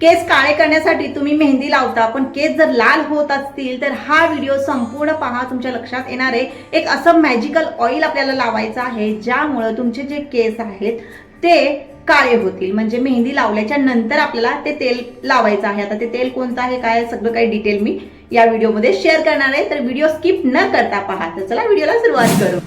केस काळे करण्यासाठी तुम्ही मेहंदी लावता पण केस जर लाल होत असतील तर हा व्हिडिओ संपूर्ण पहा तुमच्या लक्षात येणार आहे. एक असं मॅजिकल ऑइल आपल्याला लावायचं आहे ज्यामुळं तुमचे जे केस आहेत ते काळे होतील. म्हणजे मेहंदी लावल्याच्या नंतर आपल्याला ते तेल लावायचं आहे. आता ते तेल कोणतं आहे काय सगळं काही डिटेल मी या व्हिडिओमध्ये शेअर करणार आहे. तर व्हिडिओ स्किप न करता पहा. तर चला व्हिडिओला सुरुवात करू.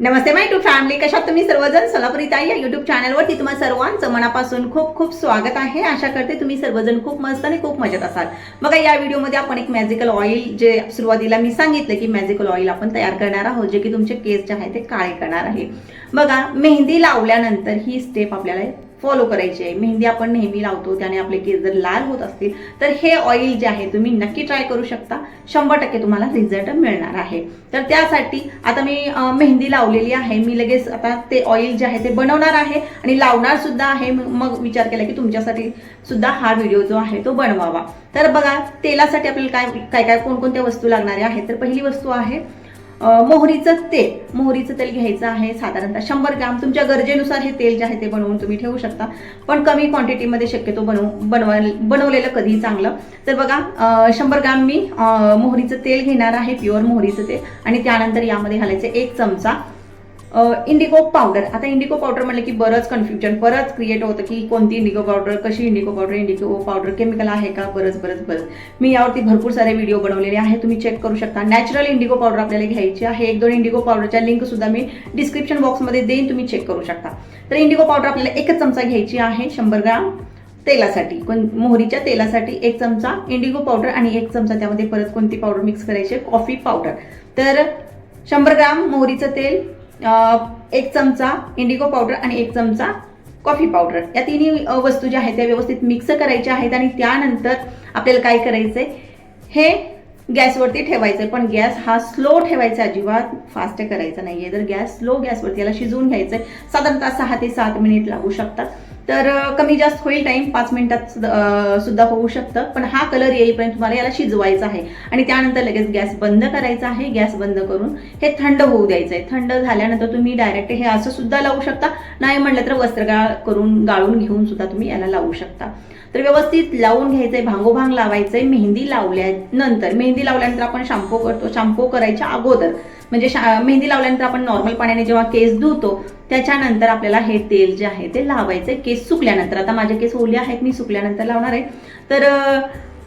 नमस्ते माय टू फॅमिली कशात तुम्ही सर्वजण? सोलापुरी ताई या युट्यूब चॅनलवरती तुम्हा सर्वांचं मनापासून खूप खूप स्वागत आहे. आशा करते तुम्ही सर्वजण खूप मस्त आणि खूप मजेत असाल. बघा या व्हिडिओमध्ये आपण एक मॅजिकल ऑइल जे सुरुवातीला मी सांगितलं की मॅजिकल ऑइल आपण तयार करणार आहोत जे की तुमचे केस जे आहे ते काळे करणार आहे. बघा मेहंदी लावल्यानंतर ही स्टेप आपल्याला फॉलो करायची. आहे मेहंदी आपण नेहमी लावतो त्याने आपले केस जर लाल होत असतील तर हे ऑइल जे आहे तुम्ही नक्की ट्राय करू शकता. शंभर टक्के तुम्हाला रिझल्ट मिळणार आहे. तर त्यासाठी आता मी मेहंदी लावलेली आहे. मी लगेच आता ते ऑइल जे आहे ते बनवणार आहे. आणि लावणार सुद्धा आहे. मग- मग विचार केला की तुमच्यासाठी सुद्धा हा व्हिडिओ जो आहे तो बनवावा. तर बघा तेलासाठी आपल्याला काय काय काय कोणकोणत्या वस्तू लागणाऱ्या आहेत? तर पहिली वस्तू आहे मोहरीचं तेल. मोहरीचं तेल घ्यायचं आहे साधारणतः शंभर ग्राम. तुमच्या गरजेनुसार हे तेल जे आहे ते बनवून तुम्ही ठेवू शकता. पण कमी क्वांटिटीमध्ये शक्यतो बनवू बनवा बनवलेलं कधीही चांगलं. तर बघा शंभर ग्राम मी मोहरीचं तेल घेणार आहे प्युअर मोहरीचं तेल. आणि त्यानंतर यामध्ये घालायचं एक चमचा इंडिगो पावडर आता इंडिगो पावडर म्हटलं की बरंच कन्फ्युजन बरंच क्रिएट होतं की कोणती इंडिगो पावडर कशी indigo powder indigo powder chemical आहे का? बरंच बरंच बरंच. मी यावरती भरपूर सारे व्हिडिओ बनवलेले आहे तुम्ही चेक करू शकता. नॅचरल इंडिगो पावडर आपल्याला घ्यायची आहे. एक दोन इंडिगो पावडरच्या लिंक सुद्धा मी डिस्क्रिप्शन बॉक्समध्ये देईन तुम्ही चेक करू शकता. तर इंडिगो पावडर आपल्याला एकच चमचा घ्यायची आहे शंभर ग्राम तेलासाठी. कोण मोहरीच्या तेलासाठी एक चमचा इंडिगो पावडर आणि एक चमचा त्यामध्ये परत कोणती पावडर मिक्स करायची कॉफी पावडर तर शंभर ग्राम मोहरीचं तेल एक चमचा इंडिगो पावडर आणि एक चमचा कॉफी पावडर या तिन्ही वस्तू ज्या आहेत त्या व्यवस्थित मिक्स करायच्या आहेत आणि त्यानंतर आपल्याला काय करायचंय? हे गॅसवरती ठेवायचं पण गॅस हा स्लो ठेवायचा अजिबात फास्ट करायचा नाही आहे तर गॅस स्लो गॅसवरती याला शिजवून घ्यायचं आहे साधारणतः सहा ते सात मिनिट लागू शकतात. तर कमी जास्त होईल टाइम पाच मिनिटात सुद्धा- होऊ शकतं. पण हा कलर येईपर्यंत तुम्हाला याला शिजवायचा आहे. आणि त्यानंतर लगेच गॅस बंद करायचा आहे गॅस बंद करून हे थंड होऊ द्यायचं आहे. थंड झाल्यानंतर तुम्ही डायरेक्ट हे असं सुद्धा लावू शकता. नाही म्हणलं तर वस्त्रगाळ करून गाळून घेऊन सुद्धा तुम्ही याला लावू शकता. तर व्यवस्थित लावून घ्यायचंय भांगोभांग लावायचंय. मेहंदी लावल्यानंतर मेहंदी लावल्यानंतर आपण शॅम्पू करतो. शॅम्पू करायच्या अगोदर म्हणजे शा- मेहंदी लावल्यानंतर आपण नॉर्मल पाण्याने जेव्हा केस धुतो त्याच्यानंतर आपल्याला हे तेल जे आहे ते लावायचं केस सुकल्यानंतर आता माझे केस ओले आहेत मी सुकल्यानंतर लावणार आहे. तर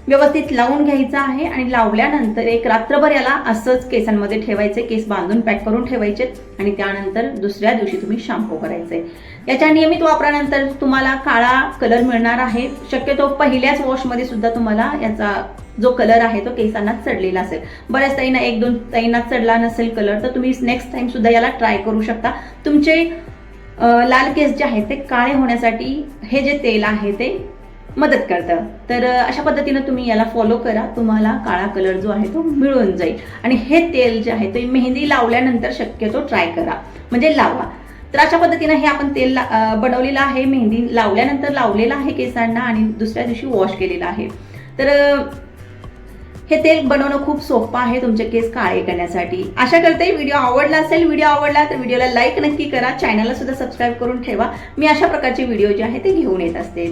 व्यवस्थित लावून घ्यायचं आहे आणि लावल्यानंतर एक रात्रभर याला असंच केसांमध्ये ठेवायचे केस बांधून पॅक करून ठेवायचे आणि त्यानंतर दुसऱ्या दिवशी तुम्ही शॅम्पू करायचे याच्या नियमित वापरानंतर तुम्हाला काळा कलर मिळणार आहे. शक्यतो पहिल्याच वॉशमध्ये सुद्धा तुम्हाला याचा जो कलर आहे तो केसांना चढलेला असेल. बऱ्याच ताईंना एक दोन ताईंना चढला नसेल कलर तर तुम्ही नेक्स्ट टाइम सुद्धा याला ट्राय करू शकता. तुमचे लाल केस जे आहेत ते काळे होण्यासाठी हे जे तेल आहे ते मदत करतं. तर अशा पद्धतीनं तुम्ही याला फॉलो करा. तुम्हाला काळा कलर जो आहे तो मिळून जाईल. आणि हे तेल जे आहे ते मेहंदी लावल्यानंतर शक्यतो ट्राय करा. म्हणजे लावा. तर अशा पद्धतीनं हे आपण तेल ला- बनवलेलं आहे मेहंदी लावल्यानंतर लावलेलं आहे केसांना आणि दुसऱ्या दिवशी वॉश केलेलं आहे. तर हे तेल बनवणं खूप सोपं आहे तुमचे केस काळे करण्यासाठी. आशा करते व्हिडिओ आवडला असेल व्हिडिओ आवडला तर व्हिडिओला लाईक नक्की करा. चॅनलला सुद्धा सबस्क्राईब करून ठेवा. मी अशा प्रकारचे व्हिडिओ जे आहे ते घेऊन येत असते.